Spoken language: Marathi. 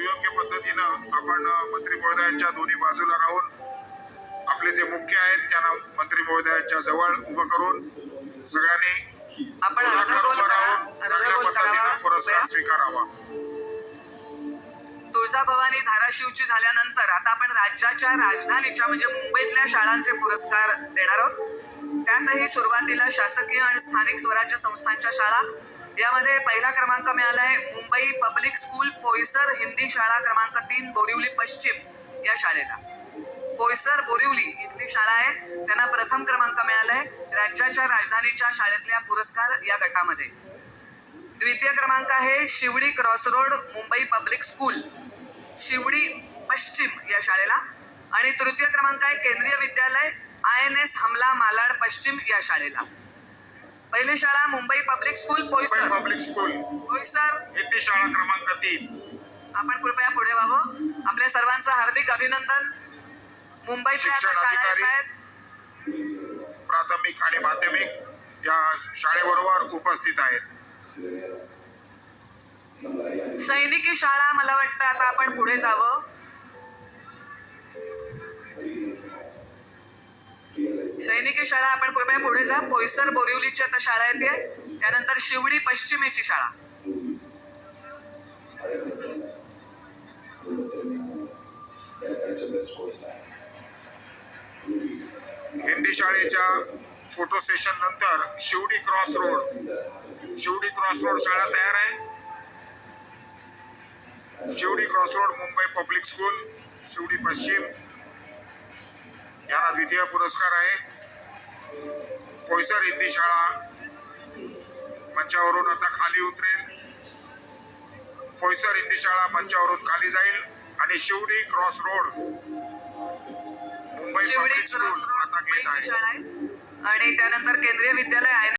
सुयोग्य पद्धतीनं आपण मंत्री महोदयांच्या दोन्ही बाजूला राहून आपले जे मुख्य आहेत त्यांना मंत्री महोदयांच्या जवळ उभं करून सगळ्यांनी आपण पुढाकार अर्धगोल उभं करा राहून चांगल्या अर्धगोल पद्धतीनं करावा पुरस्कार कृपया. स्वीकारावा तुळजाभवानी धाराशिवची झाल्यानंतर आता आपण राज्याच्या राजधानीच्या म्हणजे मुंबईतल्या शाळांचे पुरस्कार देणार आहोत त्यातही सुरुवातीला शासकीय आणि स्थानिक स्वराज्य संस्थांच्या शाळा यामध्ये पहिला क्रमांक मिळाला आहे मुंबई पब्लिक स्कूल पोयसर हिंदी शाळा क्रमांक तीन बोरिवली पश्चिम या शाळेला. पोयसर बोरिवली इथली शाळा आहे. त्यांना प्रथम क्रमांक मिळाला आहे राज्याच्या राजधानीच्या शाळेतल्या पुरस्कार या गटामध्ये. द्वितीय क्रमांक आहे Sewri cross road Mumbai public school Sewri पश्चिम या शाळेला. आणि तृतीय क्रमांक आहे केंद्रीय विद्यालय आय एन एस हमला मालाड पश्चिम या शाळेला. पहिली शाळा Mumbai public school Mumbai Poisar public school. Poisar Hindi शाळा क्रमांक तीन. आपण कृपया पुढे व्हावं आपल्या सर्वांचं हार्दिक अभिनंदन. मुंबईतल्या आता शिक्षण शाळा अधिकारी. येत आहेत. प्राथमिक आणि माध्यमिक या शाळेबरोबर उपस्थित आहेत. सैनिकी शाळा मला वाटतं आता आपण पुढे जावं. सैनिकी शाळा आपण कृपया पुढे जा. पोयसर बोरिवलीची आता शाळा येते त्यानंतर शिवडी पश्चिमेची शाळा. हिंदी शाळेच्या फोटो सेशन नंतर Sewri cross road Sewri cross road शाळा तयार आहे. Sewri cross road Mumbai public school Sewri पश्चिम. यांना द्वितीय पुरस्कार आहे. पोयसर हिंदी शाळा. मंचावरून आता खाली उतरेल. पोयसर हिंदी शाळा मंचावरून खाली जाईल. आणि Sewri cross road. Mumbai Sewri public cross school road आता घेत मुंबईची आहे. शाळा आहे. आणि त्यानंतर केंद्रीय विद्यालय आहे.